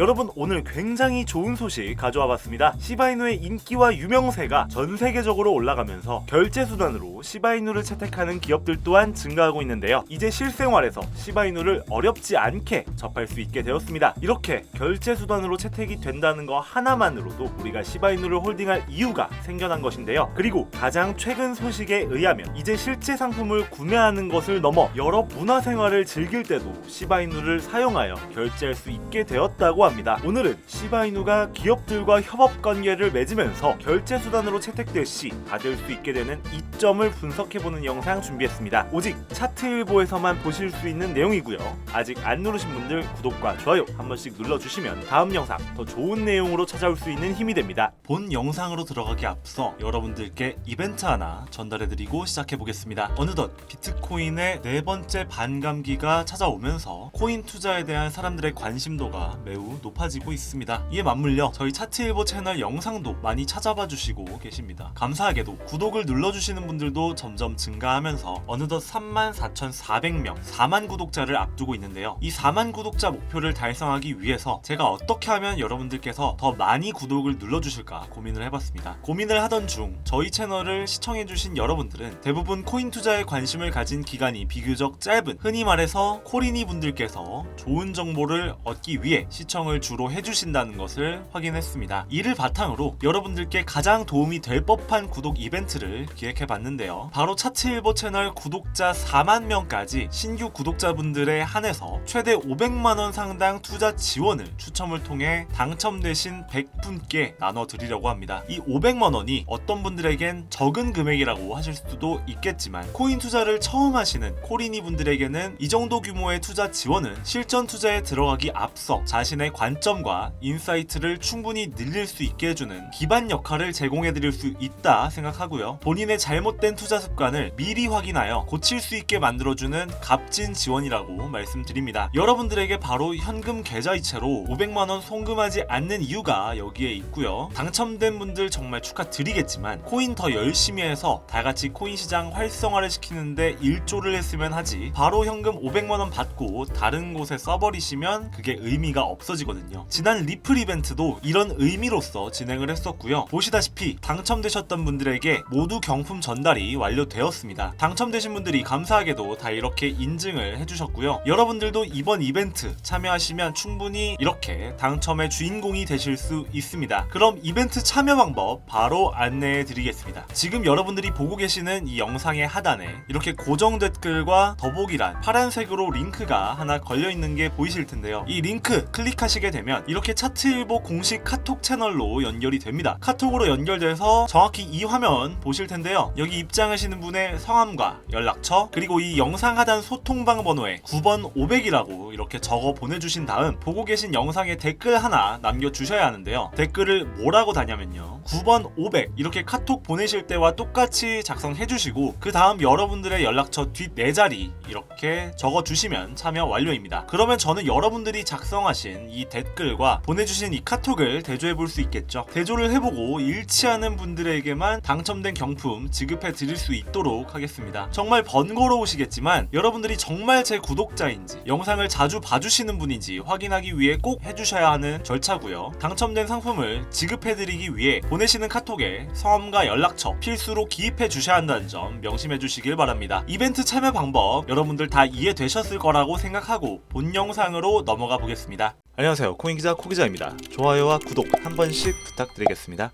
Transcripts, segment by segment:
여러분 오늘 굉장히 좋은 소식 가져와 봤습니다. 시바이누의 인기와 유명세가 전 세계적으로 올라가면서 결제 수단으로 시바이누를 채택하는 기업들 또한 증가하고 있는데요. 이제 실생활에서 시바이누를 어렵지 않게 접할 수 있게 되었습니다. 이렇게 결제 수단으로 채택이 된다는 거 하나만으로도 우리가 시바이누를 홀딩할 이유가 생겨난 것인데요. 그리고 가장 최근 소식에 의하면 이제 실제 상품을 구매하는 것을 넘어 여러 문화 생활을 즐길 때도 시바이누를 사용하여 결제할 수 있게 되었다고 합니다. 오늘은 시바이누가 기업들과 협업 관계를 맺으면서 결제 수단으로 채택될 시 받을 수 있게 되는 이점을 분석해보는 영상 준비했습니다. 오직 차트일보에서만 보실 수 있는 내용이고요. 아직 안 누르신 분들 구독과 좋아요 한 번씩 눌러주시면 다음 영상 더 좋은 내용으로 찾아올 수 있는 힘이 됩니다. 본 영상으로 들어가기 앞서 여러분들께 이벤트 하나 전달해드리고 시작해보겠습니다. 어느덧 비트코인의 네 번째 반감기가 찾아오면서 코인 투자에 대한 사람들의 관심도가 매우 높아지고 있습니다. 이에 맞물려 저희 차트일보 채널 영상도 많이 찾아봐 주시고 계십니다. 감사하게도 구독을 눌러주시는 분들도 점점 증가하면서 어느덧 34,400명, 4만 구독자를 앞두고 있는데요. 이 4만 구독자 목표를 달성하기 위해서 제가 어떻게 하면 여러분들께서 더 많이 구독을 눌러주실까 고민을 해봤습니다. 고민을 하던 중 저희 채널을 시청해주신 여러분들은 대부분 코인 투자에 관심을 가진 기간이 비교적 짧은 흔히 말해서 코리니 분들께서 좋은 정보를 얻기 위해 시청 을 주로 해주신다는 것을 확인했습니다. 이를 바탕으로 여러분들께 가장 도움이 될 법한 구독 이벤트를 기획해봤는데요. 바로 차트일보 채널 구독자 4만 명까지 신규 구독자분들에 한해서 최대 500만 원 상당 투자 지원을 추첨을 통해 당첨되신 100분께 나눠드리려고 합니다. 이 500만 원이 어떤 분들에겐 적은 금액이라고 하실 수도 있겠지만 코인 투자를 처음 하시는 코리니 분들에게는 이 정도 규모의 투자 지원은 실전 투자에 들어가기 앞서 자신의 관점과 인사이트를 충분히 늘릴 수 있게 해주는 기반 역할을 제공해드릴 수 있다 생각하고요. 본인의 잘못된 투자 습관을 미리 확인하여 고칠 수 있게 만들어주는 값진 지원이라고 말씀드립니다. 여러분들에게 바로 현금 계좌이체로 500만원 송금하지 않는 이유가 여기에 있고요. 당첨된 분들 정말 축하드리겠지만 코인 더 열심히 해서 다같이 코인 시장 활성화를 시키는데 일조를 했으면 하지 바로 현금 500만원 받고 다른 곳에 써버리시면 그게 의미가 없어지 거든요. 지난 리플 이벤트도 이런 의미로서 진행을 했었고요. 보시다시피 당첨되셨던 분들에게 모두 경품 전달이 완료되었습니다. 당첨되신 분들이 감사하게도 다 이렇게 인증을 해주셨고요. 여러분들도 이번 이벤트 참여하시면 충분히 이렇게 당첨의 주인공이 되실 수 있습니다. 그럼 이벤트 참여 방법 바로 안내해 드리겠습니다. 지금 여러분들이 보고 계시는 이 영상의 하단에 이렇게 고정 댓글과 더보기란 파란색으로 링크가 하나 걸려 있는 게 보이실 텐데요. 이 링크 클릭하시 게 되면 이렇게 차트일보 공식 카톡 채널로 연결이 됩니다. 카톡으로 연결돼서 정확히 이 화면 보실 텐데요. 여기 입장하시는 분의 성함과 연락처 그리고 이 영상 하단 소통방 번호에 9번 500이라고 이렇게 적어 보내주신 다음 보고 계신 영상에 댓글 하나 남겨주셔야 하는데요. 댓글을 뭐라고 다냐면요. 9번 500 이렇게 카톡 보내실 때와 똑같이 작성해 주시고 그 다음 여러분들의 연락처 뒷 네 자리 이렇게 적어 주시면 참여 완료입니다. 그러면 저는 여러분들이 작성하신 이 댓글과 보내주신 이 카톡을 대조해 볼 수 있겠죠. 대조를 해보고 일치하는 분들에게만 당첨된 경품 지급해 드릴 수 있도록 하겠습니다. 정말 번거로우시겠지만 여러분들이 정말 제 구독자인지 영상을 자주 봐주시는 분인지 확인하기 위해 꼭 해주셔야 하는 절차고요. 당첨된 상품을 지급해 드리기 위해 보내시는 카톡에 성함과 연락처 필수로 기입해 주셔야 한다는 점 명심해 주시길 바랍니다. 이벤트 참여 방법 여러분들 다 이해되셨을 거라고 생각하고 본 영상으로 넘어가 보겠습니다. 안녕하세요. 코인기자 코기자입니다. 좋아요와 구독 한 번씩 부탁드리겠습니다.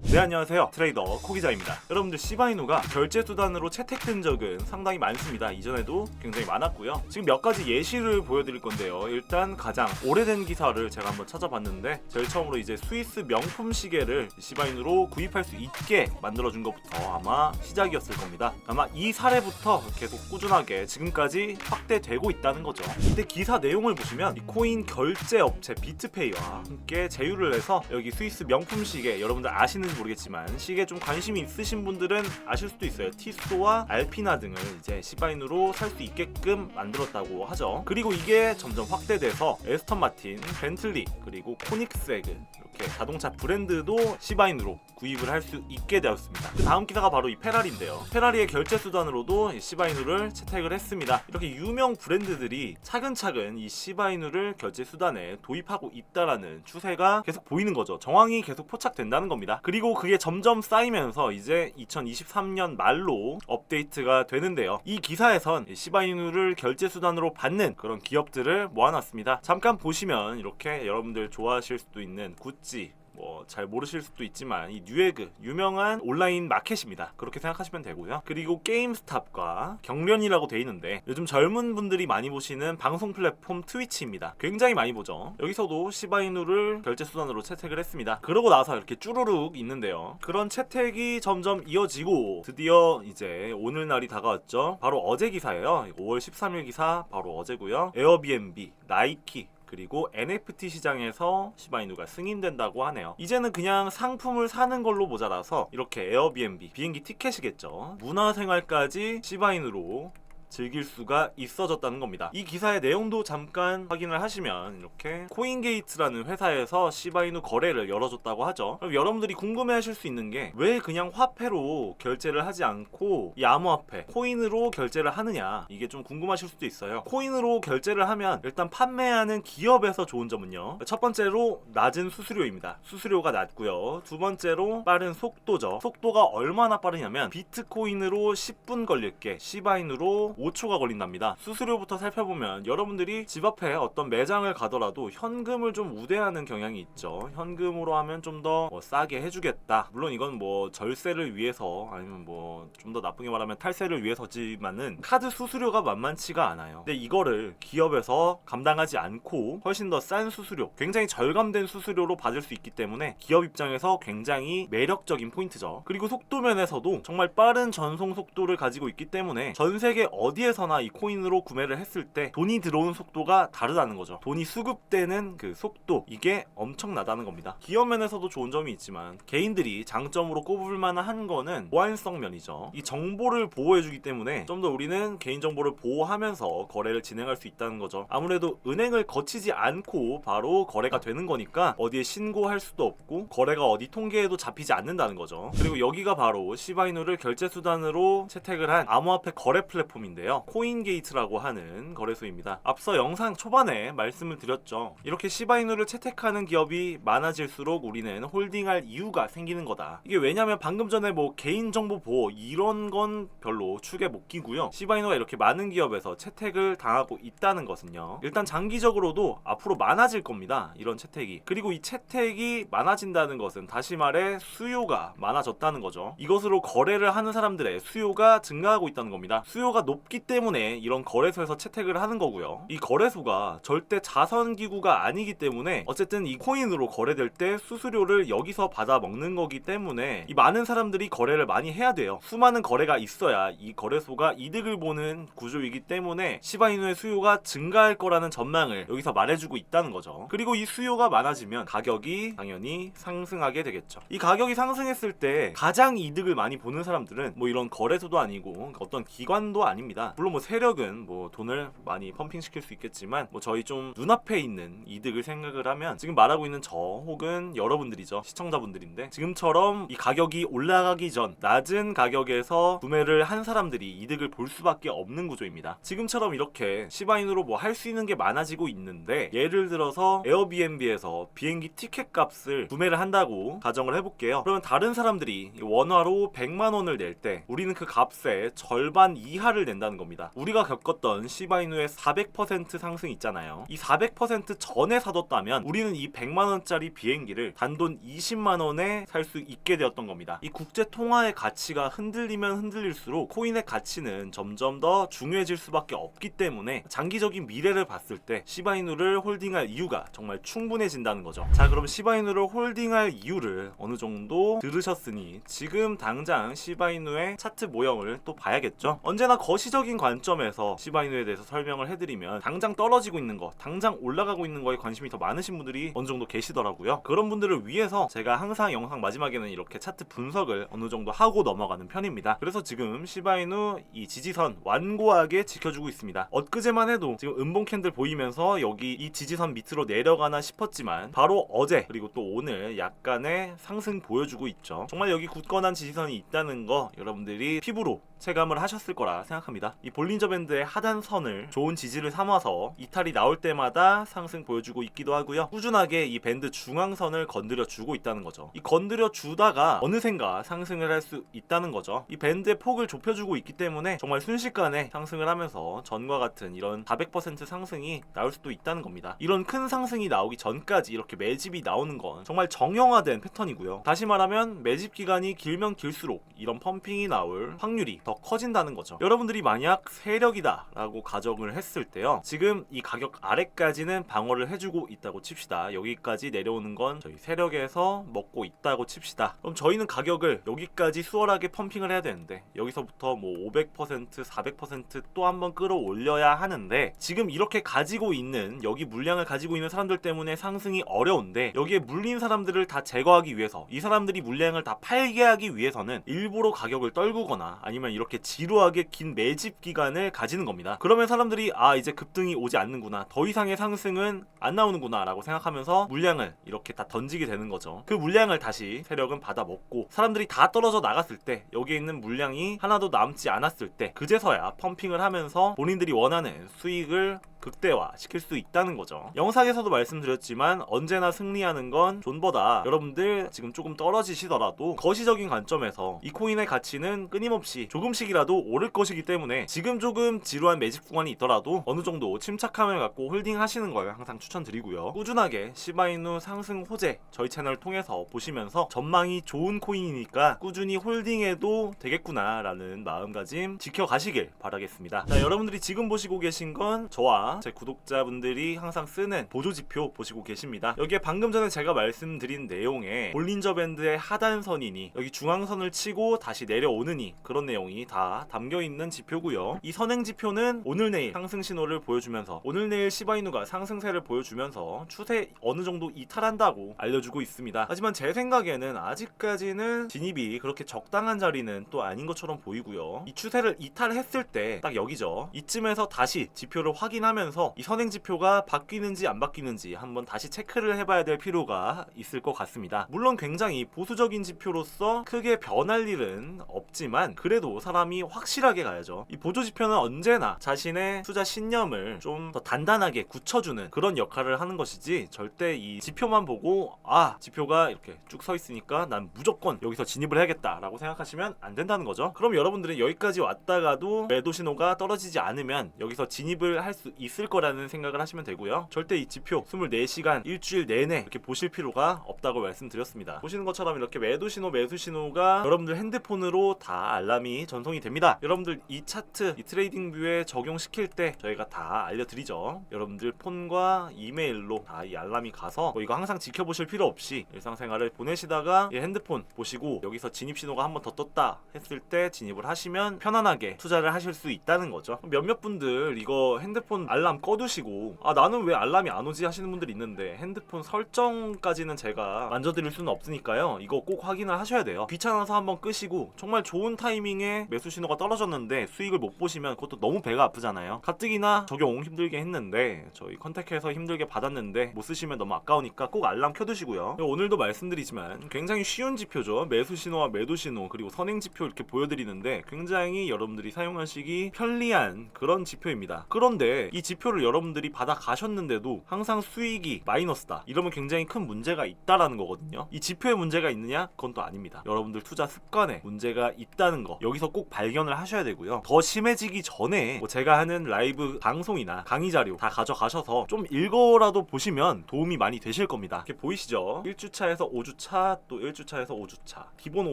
네 안녕하세요. 트레이더 코기자입니다. 여러분들 시바이누가 결제 수단으로 채택된 적은 상당히 많습니다. 이전에도 굉장히 많았고요. 지금 몇 가지 예시를 보여드릴 건데요. 일단 가장 오래된 기사를 제가 한번 찾아봤는데 제일 처음으로 이제 스위스 명품 시계를 시바이누로 구입할 수 있게 만들어준 것부터 아마 시작이었을 겁니다. 아마 이 사례부터 계속 꾸준하게 지금까지 확대되고 있다는 거죠. 근데 기사 내용을 보시면 이 코인 결제 업체 비트페이와 함께 제휴를 해서 여기 스위스 명품 시계 여러분들 아시는 지 모르겠는데 모르겠지만 시계에 좀 관심이 있으신 분들은 아실 수도 있어요. 티스토와 알피나 등을 이제 시바이누로 살 수 있게끔 만들었다고 하죠. 그리고 이게 점점 확대돼서 에스턴 마틴, 벤틀리 그리고 코닉스에그 이렇게 자동차 브랜드도 시바이누로 구입을 할 수 있게 되었습니다. 그 다음 기사가 바로 이 페라리인데요. 페라리의 결제 수단으로도 이 시바이누를 채택을 했습니다. 이렇게 유명 브랜드들이 차근차근 이 시바이누를 결제 수단에 도입하고 있다라는 추세가 계속 보이는 거죠. 정황이 계속 포착된다는 겁니다. 그리고 그게 점점 쌓이면서 이제 2023년 말로 업데이트가 되는데요. 이 기사에선 이 시바이누를 결제 수단으로 받는 그런 기업들을 모아놨습니다. 잠깐 보시면 이렇게 여러분들 좋아하실 수도 있는 구찌 뭐 잘 모르실 수도 있지만 이 뉴에그 유명한 온라인 마켓입니다. 그렇게 생각하시면 되고요. 그리고 게임스탑과 경련이라고 돼 있는데 요즘 젊은 분들이 많이 보시는 방송 플랫폼 트위치입니다. 굉장히 많이 보죠. 여기서도 시바이누를 결제 수단으로 채택을 했습니다. 그러고 나서 이렇게 쭈루룩 있는데요. 그런 채택이 점점 이어지고 드디어 이제 오늘 날이 다가왔죠. 바로 어제 기사예요. 5월 13일 기사 바로 어제고요. 에어비앤비, 나이키 그리고 NFT 시장에서 시바이누가 승인된다고 하네요. 이제는 그냥 상품을 사는 걸로 모자라서 이렇게 에어비앤비, 비행기 티켓이겠죠. 문화생활까지 시바이누로 즐길 수가 있어졌다는 겁니다. 이 기사의 내용도 잠깐 확인을 하시면 이렇게 코인게이트라는 회사에서 시바이누 거래를 열어줬다고 하죠. 그럼 여러분들이 궁금해하실 수 있는 게 왜 그냥 화폐로 결제를 하지 않고 이 암호화폐 코인으로 결제를 하느냐 이게 좀 궁금하실 수도 있어요. 코인으로 결제를 하면 일단 판매하는 기업에서 좋은 점은요. 첫 번째로 낮은 수수료입니다. 수수료가 낮고요. 두 번째로 빠른 속도죠. 속도가 얼마나 빠르냐면 비트코인으로 10분 걸릴 게 시바이누로 5초가 걸린답니다. 수수료부터 살펴보면 여러분들이 집 앞에 어떤 매장을 가더라도 현금을 좀 우대하는 경향이 있죠. 현금으로 하면 좀더 싸게 해주겠다. 물론 이건 뭐 절세를 위해서 아니면 뭐 좀 더 나쁘게 말하면 탈세를 위해서지만은 카드 수수료가 만만치가 않아요. 근데 이거를 기업에서 감당하지 않고 훨씬 더 싼 수수료, 굉장히 절감된 수수료로 받을 수 있기 때문에 기업 입장에서 굉장히 매력적인 포인트죠. 그리고 속도 면에서도 정말 빠른 전송 속도를 가지고 있기 때문에 전 세계 어 디에서나 이 코인으로 구매를 했을 때 돈이 들어오는 속도가 다르다는 거죠. 돈이 수급되는 그 속도 이게 엄청나다는 겁니다. 기업 면에서도 좋은 점이 있지만 개인들이 장점으로 꼽을 만한 거는 보안성 면이죠. 이 정보를 보호해주기 때문에 좀 더 우리는 개인 정보를 보호하면서 거래를 진행할 수 있다는 거죠. 아무래도 은행을 거치지 않고 바로 거래가 되는 거니까 어디에 신고할 수도 없고 거래가 어디 통계에도 잡히지 않는다는 거죠. 그리고 여기가 바로 시바이누를 결제 수단으로 채택을 한 암호화폐 거래 플랫폼인데 요. 코인게이트라고 하는 거래소입니다. 앞서 영상 초반에 말씀을 드렸죠. 이렇게 시바이누를 채택하는 기업이 많아질수록 우리는 홀딩할 이유가 생기는 거다. 이게 왜냐면 방금 전에 뭐 개인정보 보호 이런 건 별로 축에 못 끼고요. 시바이누가 이렇게 많은 기업에서 채택을 당하고 있다는 것은요. 일단 장기적으로도 앞으로 많아질 겁니다. 이런 채택이. 그리고 이 채택이 많아진다는 것은 다시 말해 수요가 많아졌다는 거죠. 이것으로 거래를 하는 사람들의 수요가 증가하고 있다는 겁니다. 수요가 높기 때문에 이런 거래소에서 채택을 하는 거고요. 이 거래소가 절대 자선 기구가 아니기 때문에 어쨌든 이 코인으로 거래될 때 수수료를 여기서 받아 먹는 거기 때문에 이 많은 사람들이 거래를 많이 해야 돼요. 수많은 거래가 있어야 이 거래소가 이득을 보는 구조이기 때문에 시바이누의 수요가 증가할 거라는 전망을 여기서 말해주고 있다는 거죠. 그리고 이 수요가 많아지면 가격이 당연히 상승하게 되겠죠. 이 가격이 상승했을 때 가장 이득을 많이 보는 사람들은 뭐 이런 거래소도 아니고 어떤 기관도 아닙 니다. 물론 뭐 세력은 뭐 돈을 많이 펌핑 시킬 수 있겠지만 뭐 저희 좀 눈앞에 있는 이득을 생각을 하면 지금 말하고 있는 저 혹은 여러분들이죠 시청자분들인데 지금처럼 이 가격이 올라가기 전 낮은 가격에서 구매를 한 사람들이 이득을 볼 수밖에 없는 구조입니다. 지금처럼 이렇게 시바인으로 뭐 할 수 있는 게 많아지고 있는데 예를 들어서 에어비앤비에서 비행기 티켓 값을 구매를 한다고 가정을 해볼게요. 그러면 다른 사람들이 원화로 100만 원을 낼 때 우리는 그 값의 절반 이하를 낸다 는 겁니다. 우리가 겪었던 시바이누의 400% 상승 있잖아요. 이 400% 전에 사뒀다면 우리는 이 100만 원짜리 비행기를 단돈 20만 원에 살 수 있게 되었던 겁니다. 이 국제 통화의 가치가 흔들리면 흔들릴수록 코인의 가치는 점점 더 중요해질 수밖에 없기 때문에 장기적인 미래를 봤을 때 시바이누를 홀딩할 이유가 정말 충분해진다는 거죠. 자, 그럼 시바이누를 홀딩할 이유를 어느 정도 들으셨으니 지금 당장 시바이누의 차트 모형을 또 봐야겠죠. 언제나 거시적 거시적인 관점에서 시바이누에 대해서 설명을 해드리면 당장 떨어지고 있는 거, 당장 올라가고 있는 거에 관심이 더 많으신 분들이 어느 정도 계시더라고요. 그런 분들을 위해서 제가 항상 영상 마지막에는 이렇게 차트 분석을 어느 정도 하고 넘어가는 편입니다. 그래서 지금 시바이누 이 지지선 완고하게 지켜주고 있습니다. 엊그제만 해도 지금 음봉 캔들 보이면서 여기 이 지지선 밑으로 내려가나 싶었지만 바로 어제 그리고 또 오늘 약간의 상승 보여주고 있죠. 정말 여기 굳건한 지지선이 있다는 거 여러분들이 피부로 체감을 하셨을 거라 생각합니다. 이 볼린저 밴드의 하단선을 좋은 지지를 삼아서 이탈이 나올 때마다 상승 보여주고 있기도 하고요. 꾸준하게 이 밴드 중앙선을 건드려 주고 있다는 거죠. 이 건드려 주다가 어느샌가 상승을 할 수 있다는 거죠. 이 밴드의 폭을 좁혀주고 있기 때문에 정말 순식간에 상승을 하면서 전과 같은 이런 400% 상승이 나올 수도 있다는 겁니다. 이런 큰 상승이 나오기 전까지 이렇게 매집이 나오는 건 정말 정형화된 패턴이고요. 다시 말하면 매집 기간이 길면 길수록 이런 펌핑이 나올 확률이 더 커진다는 거죠. 여러분들이 만약 세력이다 라고 가정을 했을 때요. 지금 이 가격 아래까지는 방어를 해주고 있다고 칩시다. 여기까지 내려오는 건 저희 세력에서 먹고 있다고 칩시다. 그럼 저희는 가격을 여기까지 수월하게 펌핑을 해야 되는데 여기서부터 뭐 500%, 400%또 한번 끌어올려야 하는데 지금 이렇게 가지고 있는 여기 물량을 가지고 있는 사람들 때문에 상승이 어려운데 여기에 물린 사람들을 다 제거하기 위해서 이 사람들이 물량을 다 팔게 하기 위해서는 일부러 가격을 떨구거나 아니면 이렇게 지루하게 긴 매집 기간을 가지는 겁니다. 그러면 사람들이 아 이제 급등이 오지 않는구나 더 이상의 상승은 안 나오는구나 라고 생각하면서 물량을 이렇게 다 던지게 되는 거죠. 그 물량을 다시 세력은 받아 먹고 사람들이 다 떨어져 나갔을 때 여기에 있는 물량이 하나도 남지 않았을 때 그제서야 펌핑을 하면서 본인들이 원하는 수익을 극대화 시킬 수 있다는 거죠. 영상에서도 말씀드렸지만 언제나 승리하는 건 존버다. 여러분들 지금 조금 떨어지시더라도 거시적인 관점에서 이 코인의 가치는 끊임없이 조금씩이라도 오를 것이기 때문에 지금 조금 지루한 매집 구간이 있더라도 어느 정도 침착함을 갖고 홀딩 하시는 걸 항상 추천드리고요. 꾸준하게 시바이누 상승 호재 저희 채널을 통해서 보시면서 전망이 좋은 코인이니까 꾸준히 홀딩해도 되겠구나라는 마음가짐 지켜가시길 바라겠습니다. 자, 여러분들이 지금 보시고 계신 건 저와 제 구독자분들이 항상 쓰는 보조지표 보시고 계십니다. 여기에 방금 전에 제가 말씀드린 내용에 볼린저 밴드의 하단선이니 여기 중앙선을 치고 다시 내려오느니 그런 내용이 다 담겨 있는 지표고요. 이 선행 지표는 오늘 내일 상승 신호를 보여주면서 오늘 내일 시바이누가 상승세를 보여주면서 추세 어느 정도 이탈한다고 알려주고 있습니다. 하지만 제 생각에는 아직까지는 진입이 그렇게 적당한 자리는 또 아닌 것처럼 보이고요. 이 추세를 이탈했을 때 딱 여기죠. 이쯤에서 다시 지표를 확인하면 서 이 선행 지표가 바뀌는지 안 바뀌는지 한번 다시 체크를 해봐야 될 필요가 있을 것 같습니다. 물론 굉장히 보수적인 지표로서 크게 변할 일은 없지만 그래도 사람이 확실하게 가야죠. 이 보조 지표는 언제나 자신의 투자 신념을 좀 더 단단하게 굳혀주는 그런 역할을 하는 것이지 절대 이 지표만 보고 아 지표가 이렇게 쭉 서 있으니까 난 무조건 여기서 진입을 해야겠다라고 생각하시면 안 된다는 거죠. 그럼 여러분들은 여기까지 왔다가도 매도 신호가 떨어지지 않으면 여기서 진입을 할 수 있을 거라는 생각을 하시면 되고요. 절대 이 지표 24시간 일주일 내내 이렇게 보실 필요가 없다고 말씀드렸습니다. 보시는 것처럼 이렇게 매도 신호, 매수 신호가 여러분들 핸드폰으로 다 알람이 전송이 됩니다. 여러분들 이 차트, 이 트레이딩 뷰에 적용시킬 때 저희가 다 알려드리죠. 여러분들 폰과 이메일로 다 이 알람이 가서 뭐 이거 항상 지켜보실 필요 없이 일상생활을 보내시다가 이 핸드폰 보시고 여기서 진입 신호가 한 번 더 떴다 했을 때 진입을 하시면 편안하게 투자를 하실 수 있다는 거죠. 몇몇 분들 이거 핸드폰 알람 꺼두시고 아 나는 왜 알람이 안 오지 하시는 분들이 있는데 핸드폰 설정까지는 제가 만져드릴 수는 없으니까요. 이거 꼭 확인을 하셔야 돼요. 귀찮아서 한번 끄시고 정말 좋은 타이밍에 매수 신호가 떨어졌는데 수익을 못 보시면 그것도 너무 배가 아프잖아요. 가뜩이나 적용 힘들게 했는데 저희 컨택해서 힘들게 받았는데 못 쓰시면 너무 아까우니까 꼭 알람 켜두시고요. 오늘도 말씀드리지만 굉장히 쉬운 지표죠. 매수 신호와 매도 신호 그리고 선행 지표 이렇게 보여드리는데 굉장히 여러분들이 사용하시기 편리한 그런 지표입니다. 그런데 이 지표를 여러분들이 받아 가셨는데도 항상 수익이 마이너스다. 이러면 굉장히 큰 문제가 있다라는 거거든요. 이 지표에 문제가 있느냐? 그건 또 아닙니다. 여러분들 투자 습관에 문제가 있다는 거 여기서 꼭 발견을 하셔야 되고요. 더 심해지기 전에 뭐 제가 하는 라이브 방송이나 강의 자료 다 가져가셔서 좀 읽어라도 보시면 도움이 많이 되실 겁니다. 이렇게 보이시죠? 1주차에서 5주차 또 1주차에서 5주차 기본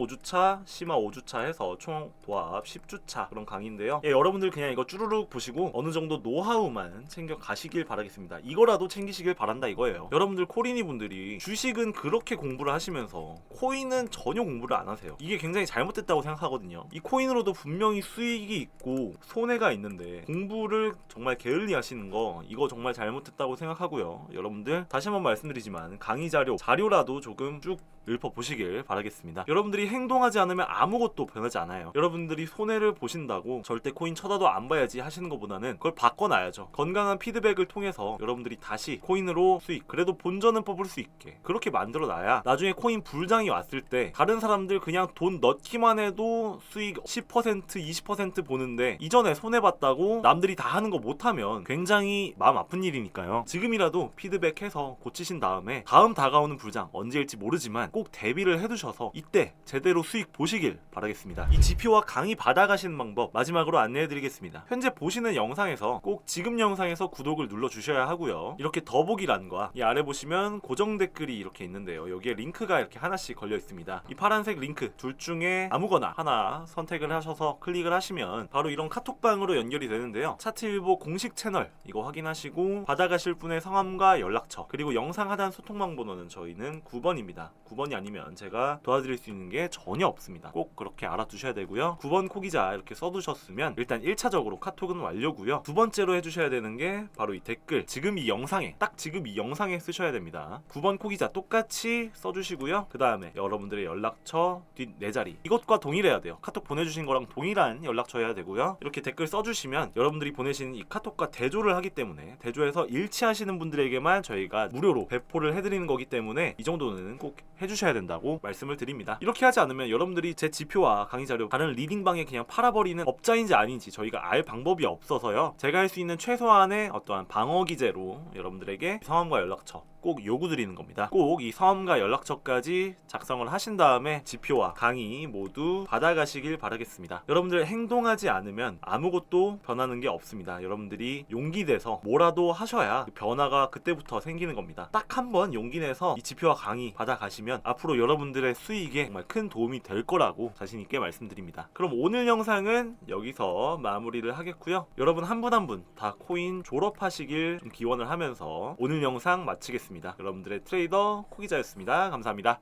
5주차 심화 5주차 해서 총 도합 10주차 그런 강의인데요. 예, 여러분들 그냥 이거 쭈루룩 보시고 어느 정도 노하우만 정도만 챙겨 가시길 바라겠습니다. 이거라도 챙기시길 바란다 이거예요. 여러분들 코리니 분들이 주식은 그렇게 공부를 하시면서 코인은 전혀 공부를 안 하세요. 이게 굉장히 잘못됐다고 생각하거든요. 이 코인으로도 분명히 수익이 있고 손해가 있는데 공부를 정말 게을리 하시는 거 이거 정말 잘못됐다고 생각하고요. 여러분들 다시 한번 말씀드리지만 강의 자료 자료라도 조금 쭉 읊어 보시길 바라겠습니다. 여러분들이 행동하지 않으면 아무것도 변하지 않아요. 여러분들이 손해를 보신다고 절대 코인 쳐다도 안 봐야지 하시는 것보다는 그걸 바꿔놔야죠. 건강한 피드백을 통해서 여러분들이 다시 코인으로 수익, 그래도 본전은 뽑을 수 있게 그렇게 만들어 놔야 나중에 코인 불장이 왔을 때 다른 사람들 그냥 돈 넣기만 해도 수익 10% 20% 보는데 이전에 손해 봤다고 남들이 다 하는 거 못하면 굉장히 마음 아픈 일이니까요. 지금이라도 피드백해서 고치신 다음에 다음 다가오는 불장 언제일지 모르지만 꼭 대비를 해두셔서 이때 제대로 수익 보시길 바라겠습니다. 이 지표와 강의 받아가시는 방법 마지막으로 안내해드리겠습니다. 현재 보시는 영상에서 꼭 지금 영 상에서 구독을 눌러 주셔야 하고요. 이렇게 더보기란과 이 아래 보시면 고정 댓글이 이렇게 있는데요. 여기에 링크가 이렇게 하나씩 걸려 있습니다. 이 파란색 링크 둘 중에 아무거나 하나 선택을 하셔서 클릭을 하시면 바로 이런 카톡방으로 연결이 되는데요. 차트일보 공식 채널 이거 확인하시고 받아가실 분의 성함과 연락처 그리고 영상 하단 소통망 번호는 저희는 9번입니다. 9번이 아니면 제가 도와드릴 수 있는 게 전혀 없습니다. 꼭 그렇게 알아두셔야 되고요. 9번 코기자 이렇게 써두셨으면 일단 1차적으로 카톡은 완료고요. 두 번째로 해주셔야 되는 게 바로 이 댓글 지금 이 영상에 딱 지금 이 영상에 쓰셔야 됩니다. 9번 코기자 똑같이 써주시고요. 그 다음에 여러분들의 연락처 뒷네 자리 이것과 동일해야 돼요. 카톡 보내주신 거랑 동일한 연락처여야 되고요. 이렇게 댓글 써주시면 여러분들이 보내신 이 카톡과 대조를 하기 때문에 대조해서 일치하시는 분들에게만 저희가 무료로 배포를 해드리는 거기 때문에 이 정도는 꼭 해주셔야 된다고 말씀을 드립니다. 이렇게 하지 않으면 여러분들이 제 지표와 강의 자료 다른 리딩방에 그냥 팔아버리는 업자인지 아닌지 저희가 알 방법이 없어서요. 제가 할 수 있는 최소 한의 어떠한 방어 기제로 여러분들에게 성함과 연락처 꼭 요구 드리는 겁니다. 꼭이 성함과 연락처까지 작성을 하신 다음에 지표와 강의 모두 받아가시길 바라겠습니다. 여러분들 행동하지 않으면 아무것도 변하는 게 없습니다. 여러분들이 용기 내서 뭐라도 하셔야 그 변화가 그때부터 생기는 겁니다. 딱 한 번 용기 내서 이 지표와 강의 받아가시면 앞으로 여러분들의 수익에 정말 큰 도움이 될 거라고 자신 있게 말씀드립니다. 그럼 오늘 영상은 여기서 마무리를 하겠고요. 여러분 한 분 한 분 다 코인 졸업하시길 좀 기원을 하면서 오늘 영상 마치겠 여러분들의 트레이더 코기자였습니다. 감사합니다.